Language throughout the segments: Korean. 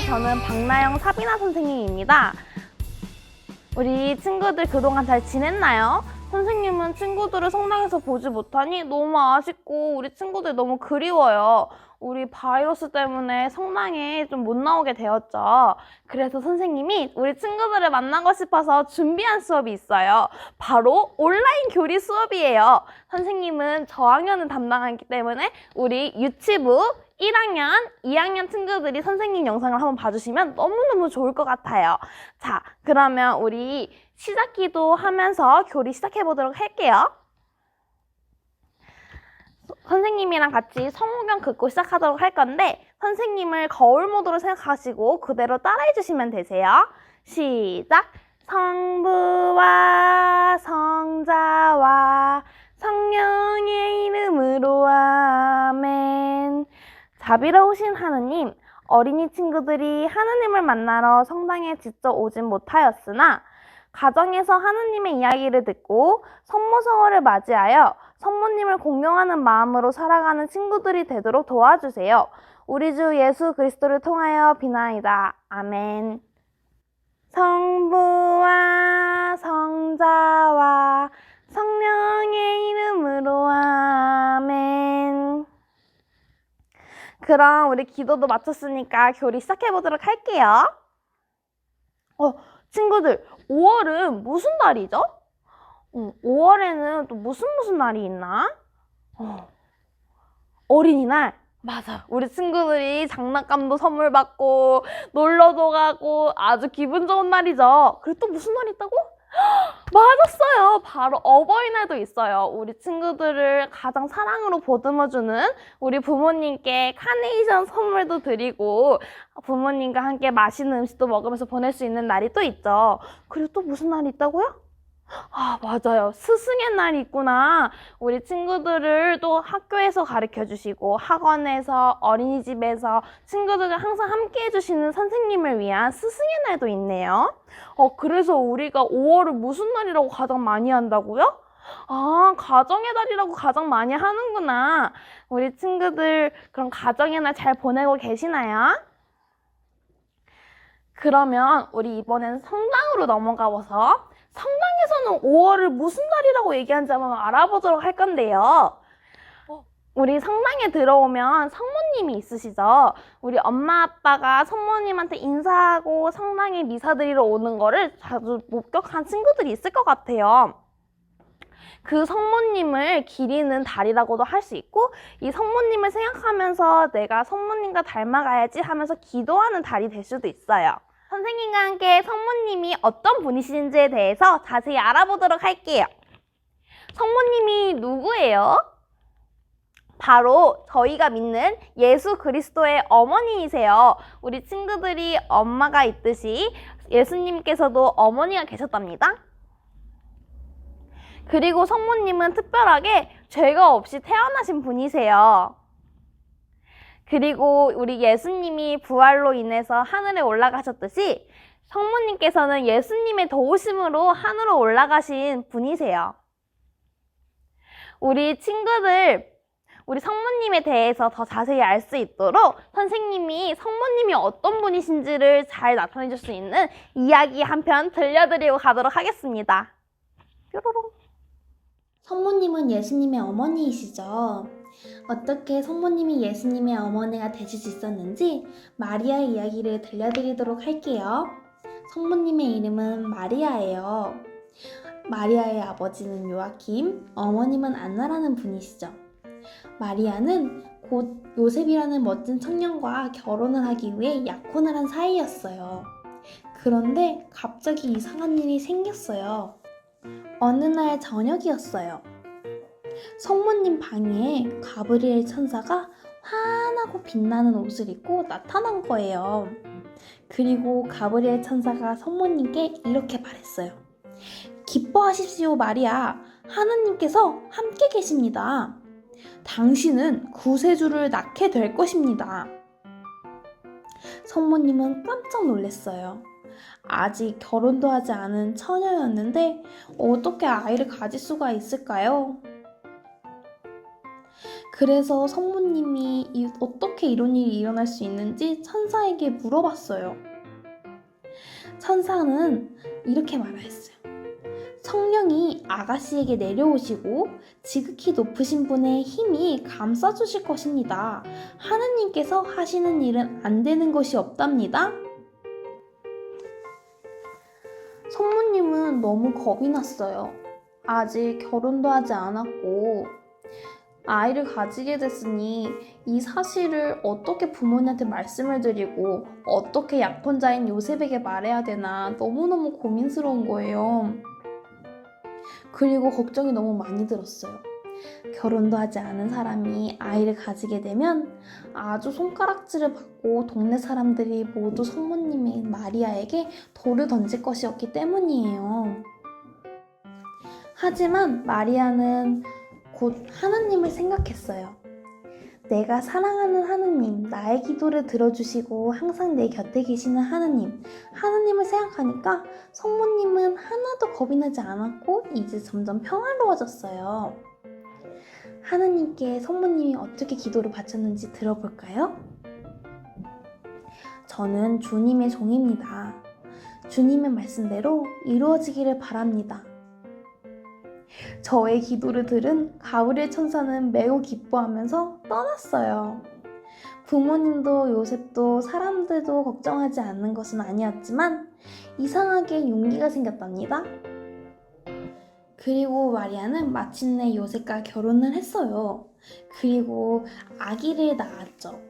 저는 박나영 사비나 선생님입니다. 우리 친구들 그동안 잘 지냈나요? 선생님은 친구들을 성당에서 보지 못하니 너무 아쉽고 우리 친구들 너무 그리워요. 우리 바이러스 때문에 성당에 좀 못 나오게 되었죠. 그래서 선생님이 우리 친구들을 만나고 싶어서 준비한 수업이 있어요. 바로 온라인 교리 수업이에요. 선생님은 저학년을 담당하기 때문에 우리 유치부 1학년, 2학년 친구들이 선생님 영상을 한번 봐주시면 너무너무 좋을 것 같아요. 자, 그러면 우리 시작 기도 하면서 교리 시작해 보도록 할게요. 선생님이랑 같이 성우경 긋고 시작하도록 할 건데 선생님을 거울 모드로 생각하시고 그대로 따라해 주시면 되세요. 시작! 성부와 성자와 성령의 자비로우신 하느님, 어린이 친구들이 하느님을 만나러 성당에 직접 오진 못하였으나 가정에서 하느님의 이야기를 듣고 성모성어를 맞이하여 성모님을 공경하는 마음으로 살아가는 친구들이 되도록 도와주세요. 우리 주 예수 그리스도를 통하여 비나이다. 아멘. 성부와 성자와 그럼 우리 기도도 마쳤으니까 교리 시작해 보도록 할게요. 어, 친구들, 5월은 무슨 달이죠? 어, 5월에는 또 무슨 무슨 날이 있나? 어, 어린이날. 맞아. 우리 친구들이 장난감도 선물 받고 놀러도 가고 아주 기분 좋은 날이죠. 그리고 또 무슨 날이 있다고? 맞았어요. 바로 어버이날도 있어요. 우리 친구들을 가장 사랑으로 보듬어주는 우리 부모님께 카네이션 선물도 드리고 부모님과 함께 맛있는 음식도 먹으면서 보낼 수 있는 날이 또 있죠. 그리고 또 무슨 날이 있다고요? 아, 맞아요. 스승의 날이 있구나. 우리 친구들을 또 학교에서 가르쳐 주시고, 학원에서, 어린이집에서 친구들과 항상 함께 해주시는 선생님을 위한 스승의 날도 있네요. 어, 그래서 우리가 5월을 무슨 날이라고 가장 많이 한다고요? 아, 가정의 달이라고 가장 많이 하는구나. 우리 친구들, 그럼 가정의 날 잘 보내고 계시나요? 그러면 우리 이번엔 성당으로 넘어가서 성당에서는 5월을 무슨 날이라고 얘기하는지 한번 알아보도록 할 건데요. 우리 성당에 들어오면 성모님이 있으시죠? 우리 엄마 아빠가 성모님한테 인사하고 성당에 미사 드리러 오는 거를 자주 목격한 친구들이 있을 것 같아요. 그 성모님을 기리는 달이라고도 할 수 있고 이 성모님을 생각하면서 내가 성모님과 닮아가야지 하면서 기도하는 달이 될 수도 있어요. 선생님과 함께 성모님이 어떤 분이신지에 대해서 자세히 알아보도록 할게요. 성모님이 누구예요? 바로 저희가 믿는 예수 그리스도의 어머니이세요. 우리 친구들이 엄마가 있듯이 예수님께서도 어머니가 계셨답니다. 그리고 성모님은 특별하게 죄가 없이 태어나신 분이세요. 그리고 우리 예수님이 부활로 인해서 하늘에 올라가셨듯이 성모님께서는 예수님의 도우심으로 하늘로 올라가신 분이세요. 우리 친구들, 우리 성모님에 대해서 더 자세히 알 수 있도록 선생님이 성모님이 어떤 분이신지를 잘 나타내 줄 수 있는 이야기 한 편 들려드리고 가도록 하겠습니다. 뾰로롱. 성모님은 예수님의 어머니이시죠. 어떻게 성모님이 예수님의 어머니가 되실 수 있었는지 마리아의 이야기를 들려드리도록 할게요. 성모님의 이름은 마리아예요. 마리아의 아버지는 요아킴, 어머님은 안나라는 분이시죠. 마리아는 곧 요셉이라는 멋진 청년과 결혼을 하기 위해 약혼을 한 사이였어요. 그런데 갑자기 이상한 일이 생겼어요. 어느 날 저녁이었어요. 성모님 방에 가브리엘 천사가 환하고 빛나는 옷을 입고 나타난 거예요. 그리고 가브리엘 천사가 성모님께 이렇게 말했어요. 기뻐하십시오, 마리아. 하느님께서 함께 계십니다. 당신은 구세주를 낳게 될 것입니다. 성모님은 깜짝 놀랐어요. 아직 결혼도 하지 않은 처녀였는데 어떻게 아이를 가질 수가 있을까요? 그래서 성모님이 이- 어떻게 이런 일이 일어날 수 있는지 천사에게 물어봤어요. 천사는 이렇게 말하였어요. 성령이 아가씨에게 내려오시고 지극히 높으신 분의 힘이 감싸주실 것입니다. 하느님께서 하시는 일은 안 되는 것이 없답니다. 성모님은 너무 겁이 났어요. 아직 결혼도 하지 않았고, 아이를 가지게 됐으니 이 사실을 어떻게 부모님한테 말씀을 드리고 어떻게 약혼자인 요셉에게 말해야 되나 너무너무 고민스러운 거예요. 그리고 걱정이 너무 많이 들었어요. 결혼도 하지 않은 사람이 아이를 가지게 되면 아주 손가락질을 받고 동네 사람들이 모두 성모님인 마리아에게 돌을 던질 것이었기 때문이에요. 하지만 마리아는 곧 하나님을 생각했어요. 내가 사랑하는 하느님, 나의 기도를 들어주시고 항상 내 곁에 계시는 하느님, 하느님을 생각하니까 성모님은 하나도 겁이 나지 않았고 이제 점점 평화로워졌어요. 하느님께 성모님이 어떻게 기도를 바쳤는지 들어볼까요? 저는 주님의 종입니다. 주님의 말씀대로 이루어지기를 바랍니다. 저의 기도를 들은 가브리엘 천사는 매우 기뻐하면서 떠났어요. 부모님도 요셉도 사람들도 걱정하지 않는 것은 아니었지만 이상하게 용기가 생겼답니다. 그리고 마리아는 마침내 요셉과 결혼을 했어요. 그리고 아기를 낳았죠.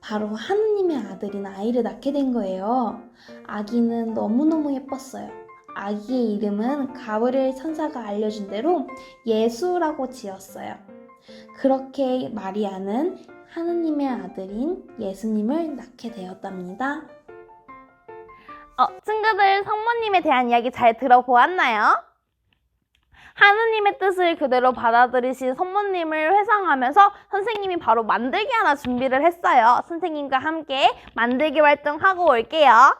바로 하느님의 아들인 아이를 낳게 된 거예요. 아기는 너무너무 예뻤어요. 아기의 이름은 가브리엘 천사가 알려준 대로 예수라고 지었어요. 그렇게 마리아는 하느님의 아들인 예수님을 낳게 되었답니다. 어, 친구들 성모님에 대한 이야기 잘 들어보았나요? 하느님의 뜻을 그대로 받아들이신 성모님을 회상하면서 선생님이 바로 만들기 하나 준비를 했어요. 선생님과 함께 만들기 활동하고 올게요.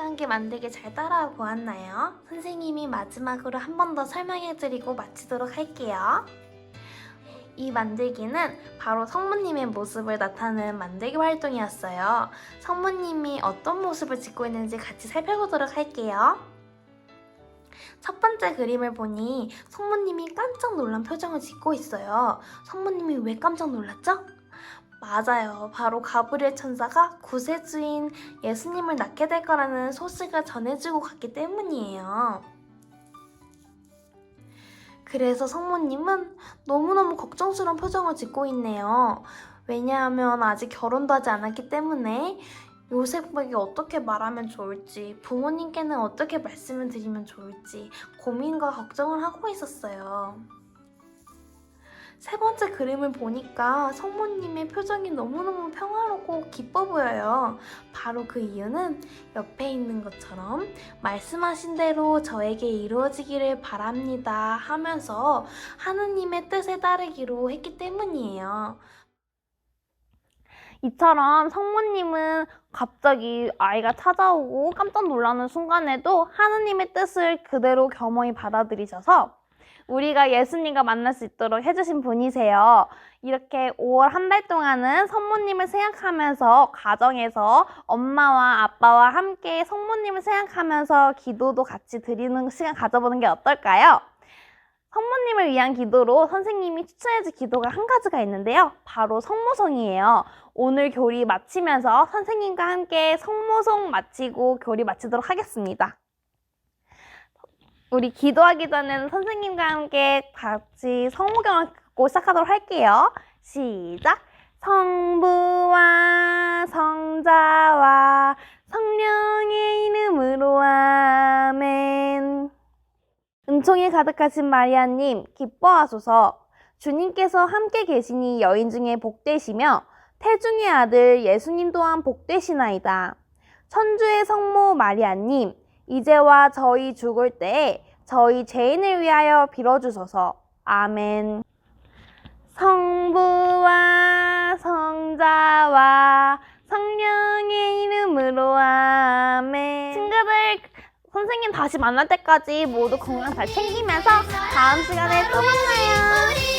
함께 만들기 잘 따라와 보았나요? 선생님이 마지막으로 한 번 더 설명해드리고 마치도록 할게요. 이 만들기는 바로 성모님의 모습을 나타내는 만들기 활동이었어요. 성모님이 어떤 모습을 짓고 있는지 같이 살펴보도록 할게요. 첫 번째 그림을 보니 성모님이 깜짝 놀란 표정을 짓고 있어요. 성모님이 왜 깜짝 놀랐죠? 맞아요. 바로 가브리엘 천사가 구세주인 예수님을 낳게 될 거라는 소식을 전해주고 갔기 때문이에요. 그래서 성모님은 너무너무 걱정스러운 표정을 짓고 있네요. 왜냐하면 아직 결혼도 하지 않았기 때문에 요셉에게 어떻게 말하면 좋을지, 부모님께는 어떻게 말씀을 드리면 좋을지 고민과 걱정을 하고 있었어요. 세 번째 그림을 보니까 성모님의 표정이 너무너무 평화롭고 기뻐 보여요. 바로 그 이유는 옆에 있는 것처럼 말씀하신 대로 저에게 이루어지기를 바랍니다 하면서 하느님의 뜻에 따르기로 했기 때문이에요. 이처럼 성모님은 갑자기 아이가 찾아오고 깜짝 놀라는 순간에도 하느님의 뜻을 그대로 겸허히 받아들이셔서 우리가 예수님과 만날 수 있도록 해주신 분이세요. 이렇게 5월 한 달 동안은 성모님을 생각하면서 가정에서 엄마와 아빠와 함께 성모님을 생각하면서 기도도 같이 드리는 시간 가져보는 게 어떨까요? 성모님을 위한 기도로 선생님이 추천해줄 기도가 한 가지가 있는데요. 바로 성모송이에요. 오늘 교리 마치면서 선생님과 함께 성모송 마치고 교리 마치도록 하겠습니다. 우리 기도하기 전에는 선생님과 함께 같이 성모경을 갖고 시작하도록 할게요. 시작! 성부와 성자와 성령의 이름으로 아멘. 은총에 가득하신 마리아님, 기뻐하소서. 주님께서 함께 계시니 여인 중에 복되시며 태중의 아들 예수님 또한 복되시나이다. 천주의 성모 마리아님, 이제와 저희 죽을 때에 저희 죄인을 위하여 빌어주소서. 아멘. 성부와 성자와 성령의 이름으로 아멘. 친구들, 선생님 다시 만날 때까지 모두 건강 잘 챙기면서 다음 시간에 또 만나요.